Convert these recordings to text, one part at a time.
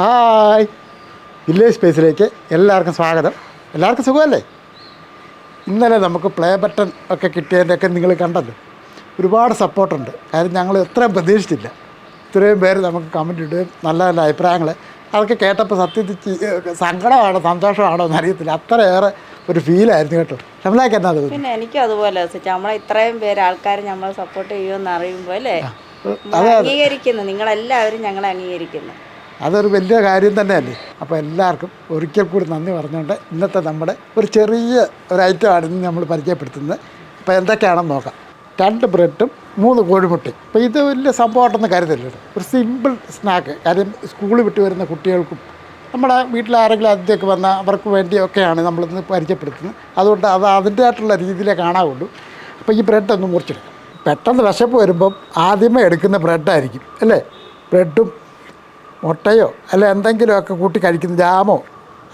Hi. Village സ്പേസിലേക്ക് എല്ലാവർക്കും സ്വാഗതം. എല്ലാവർക്കും സുഖമല്ലേ? ഇന്നലെ നമുക്ക് പ്ലേ ബട്ടൺ ഒക്കെ കിട്ടിയതിന്റെയൊക്കെ നിങ്ങൾ കണ്ടത് ഒരുപാട് സപ്പോർട്ടുണ്ട് കാര്യം ഞങ്ങൾ എത്രയും പ്രതീക്ഷിച്ചില്ല. ഇത്രയും പേര് നമുക്ക് കമന്റ് ഇടുകയും നല്ല നല്ല അഭിപ്രായങ്ങൾ അതൊക്കെ കേട്ടപ്പോൾ സത്യത്തിൽ സങ്കടമാണോ സന്തോഷമാണോ എന്ന് അറിയത്തില്ല. അത്രയേറെ ഒരു ഫീലായിരുന്നു കേട്ടോ. നമ്മളാക്കി എന്നാ തോന്നുന്നു? പിന്നെ എനിക്കും അതുപോലെ നമ്മളെ ഇത്രയും പേര് ആൾക്കാർ നമ്മളെ സപ്പോർട്ട് ചെയ്യുമെന്ന് അറിയുമ്പോൾ അല്ലേ? അംഗീകരിക്കുന്നു. നിങ്ങളെല്ലാവരും ഞങ്ങളെ അംഗീകരിക്കുന്നു. അതൊരു വലിയ കാര്യം തന്നെയല്ലേ? അപ്പോൾ എല്ലാവർക്കും ഒരിക്കൽ കൂടി നന്ദി പറഞ്ഞുകൊണ്ട് ഇന്നത്തെ നമ്മുടെ ഒരു ചെറിയ ഒരു ഐറ്റമാണ് ഇന്ന് നമ്മൾ പരിചയപ്പെടുത്തുന്നത്. അപ്പോൾ എന്തൊക്കെയാണെന്ന് നോക്കാം. രണ്ട് ബ്രെഡും മൂന്ന് കോഴിമുട്ടയും. അപ്പോൾ ഇത് വലിയ സംഭവമായിട്ടൊന്നും കരുതല്ലോ ഒരു സിമ്പിൾ സ്നാക്ക് കാര്യം സ്കൂളിൽ വിട്ട് വരുന്ന കുട്ടികൾക്കും നമ്മുടെ വീട്ടിൽ ആരെങ്കിലും അതിഥിയൊക്കെ വന്നാൽ അവർക്ക് വേണ്ടിയൊക്കെയാണ് നമ്മളിന്ന് പരിചയപ്പെടുത്തുന്നത്. അതുകൊണ്ട് അത് അതിന്റെതായിട്ടുള്ള രീതിയിലേ കാണാവുള്ളൂ. അപ്പോൾ ഈ ബ്രെഡ് ഒന്ന് മുറിച്ചെടുക്കാം. പെട്ടെന്ന് വിശപ്പ് വരുമ്പം ആദ്യമേ എടുക്കുന്ന ബ്രെഡായിരിക്കും അല്ലേ? ബ്രെഡും മുട്ടയോ അല്ല എന്തെങ്കിലുമൊക്കെ കൂട്ടി കഴിക്കുന്ന ജാമോ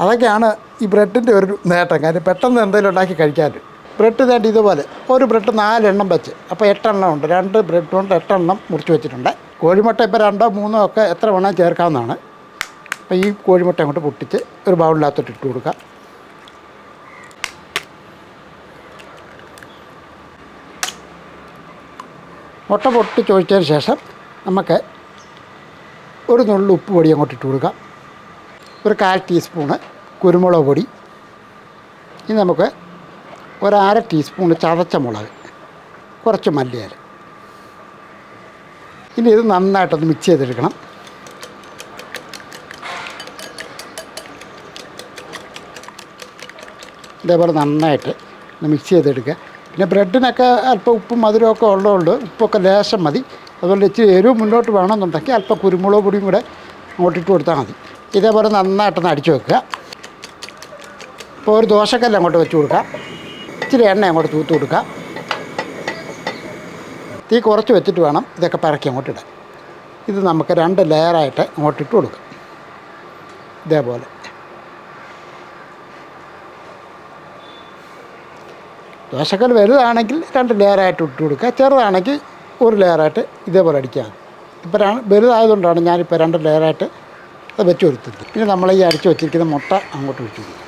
അതൊക്കെയാണ് ഈ ബ്രെഡിന്റെ ഒരു നേട്ടം. കാര്യം പെട്ടെന്ന് എന്തെങ്കിലും ഉണ്ടാക്കി കഴിക്കാൻ. ബ്രെഡ് തേണ്ടി ഇതുപോലെ ഒരു ബ്രെഡ് നാലെണ്ണം വെച്ച് അപ്പോൾ എട്ടെണ്ണം ഉണ്ട്. രണ്ട് ബ്രെഡ് കൊണ്ട് എട്ടെണ്ണം മുറിച്ച് വെച്ചിട്ടുണ്ട്. കോഴിമുട്ട ഇപ്പോൾ രണ്ടോ മൂന്നോ ഒക്കെ എത്ര വേണം ചേർക്കാവുന്നതാണ്. അപ്പോൾ ഈ കോഴിമുട്ട അങ്ങോട്ട് പൊട്ടിച്ച് ഒരു ബൗളിനകത്തോട്ട് ഇട്ട് കൊടുക്കുക മുട്ട പൊട്ടിച്ച് ഒഴിച്ചതിന് ശേഷം നമുക്ക് ഒരു നുള്ളു ഉപ്പ് പൊടി അങ്ങോട്ട് ഇട്ട് കൊടുക്കുക ഒരു കാൽ ടീസ്പൂണ് കുരുമുളക് പൊടി. ഇനി നമുക്ക് ഒരു അര ചതച്ച മുളക്. കുറച്ച് മല്ലിയില. ഇനി ഇത് നന്നായിട്ടൊന്ന് മിക്സ് ചെയ്തെടുക്കണം. ഇതേപോലെ നന്നായിട്ട് മിക്സ് ചെയ്തെടുക്കുക. പിന്നെ ബ്രെഡിനൊക്കെ അല്പം ഉപ്പും മധുരമൊക്കെ ഉള്ളതുകൊണ്ട് ഉപ്പൊക്കെ ലേശം മതി. അതുപോലെ ഇച്ചിരി എരിവ് മുന്നോട്ട് വേണമെന്നുണ്ടെങ്കിൽ അല്പം കുരുമുളക് പൊടിയും കൂടെ അങ്ങോട്ടിട്ട് കൊടുത്താൽ മതി. ഇതേപോലെ നന്നായിട്ടൊന്ന് അടിച്ചു വെക്കുക. ഇപ്പോൾ ഒരു ദോശക്കല്ല് അങ്ങോട്ട് വെച്ച് കൊടുക്കുക ഇച്ചിരി എണ്ണ അങ്ങോട്ട് തൂത്ത് കൊടുക്കുക തീ കുറച്ച് വെച്ചിട്ട് വേണം ഇതൊക്കെ പരക്കി അങ്ങോട്ട് ഇത് നമുക്ക് രണ്ട് ലെയറായിട്ട് അങ്ങോട്ട് ഇട്ട് കൊടുക്കാം. ഇതേപോലെ. ദോശക്കൽ വലുതാണെങ്കിൽ രണ്ട് ലെയറായിട്ട് ഇട്ട് കൊടുക്കുക. ചെറുതാണെങ്കിൽ ഒരു ലെയറായിട്ട് ഇതേപോലെ അടിക്കാം. ഇപ്പോൾ വലുതായതുകൊണ്ടാണ് ഞാനിപ്പോൾ രണ്ട് ലെയറായിട്ട് അത് വെച്ച് കൊടുത്തത് പിന്നെ നമ്മൾ ഈ അടിച്ച് വെച്ചിരിക്കുന്ന മുട്ട അങ്ങോട്ട് വെച്ചു കൊടുക്കുക.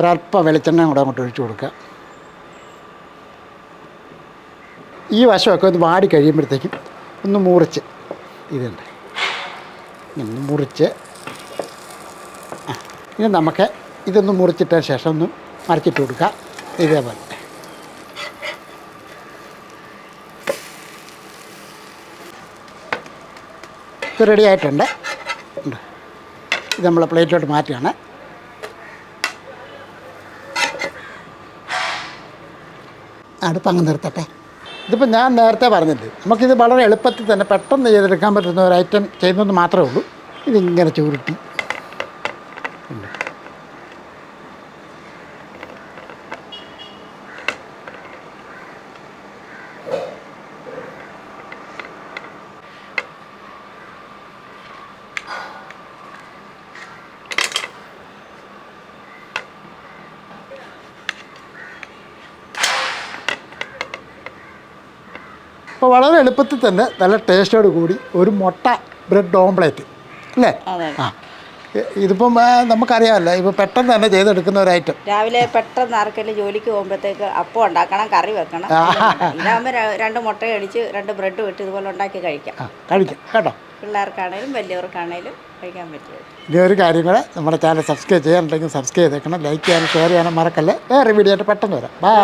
ഒരല്പം വെളിച്ചെണ്ണ കൂടെ അങ്ങോട്ട് ഒഴിച്ചു കൊടുക്കുക. ഈ വശമൊക്കെ ഒന്ന് വാടി കഴിയുമ്പോഴത്തേക്കും ഒന്ന് മുറിച്ച് ഇതുണ്ട് ഒന്ന് മുറിച്ച്. ഇനി നമുക്ക് ഇതൊന്ന് മുറിച്ചിട്ട ശേഷം ഒന്ന് മറിച്ചിട്ട് കൊടുക്കുക. ഇതേപോലെ. ഇത് റെഡി ആയിട്ടുണ്ട്. ഇത് നമ്മൾ പ്ലേറ്റിലോട്ട് മാറ്റുകയാണ്. അടുപ്പങ്ങ് നിർത്തട്ടെ ഇതിപ്പോൾ ഞാൻ നേരത്തെ പറഞ്ഞില്ലേ നമുക്കിത് വളരെ എളുപ്പത്തിൽ തന്നെ പെട്ടെന്ന് ചെയ്തെടുക്കാൻ പറ്റുന്ന ഒരു ഐറ്റം ചെയ്യുന്നത് മാത്രമേ ഉള്ളൂ ഇതിങ്ങനെ ചുരുട്ടി ഉണ്ട്. അപ്പോൾ വളരെ എളുപ്പത്തിൽ തന്നെ നല്ല ടേസ്റ്റോട് കൂടി ഒരു മുട്ട ബ്രെഡ് ഓംപ്ലേറ്റ് അല്ലേ? ആ. ഇതിപ്പം നമുക്കറിയാമല്ലോ ഇപ്പം പെട്ടെന്ന് തന്നെ ചെയ്തെടുക്കുന്ന ഒരു ഐറ്റം രാവിലെ പെട്ടെന്ന് ആർക്കെങ്കിലും ജോലിക്ക് പോകുമ്പോഴത്തേക്ക് അപ്പം ഉണ്ടാക്കണം കറി വെക്കണം ഇതാകുമ്പോൾ രണ്ട് മുട്ട അടിച്ച് രണ്ട് ബ്രെഡ് ഇട്ട് ഇതുപോലെ ഉണ്ടാക്കി കഴിക്കാം. കഴിക്കാം കേട്ടോ? പിള്ളേർക്കാണേലും വലിയവർക്കാണേലും കഴിക്കാൻ പറ്റും. ഇനി ഒരു കാര്യം കൂടെ നമ്മുടെ ചാനൽ സബ്സ്ക്രൈബ് ചെയ്യാനുണ്ടെങ്കിൽ സബ്സ്ക്രൈബ് ചെയ്തേക്കണം ലൈക്ക് ചെയ്യാനും ഷെയർ ചെയ്യാനും മറക്കല്ലേ? വേറെ വീഡിയോ ആയിട്ട് പെട്ടെന്ന് വരാം. ബൈ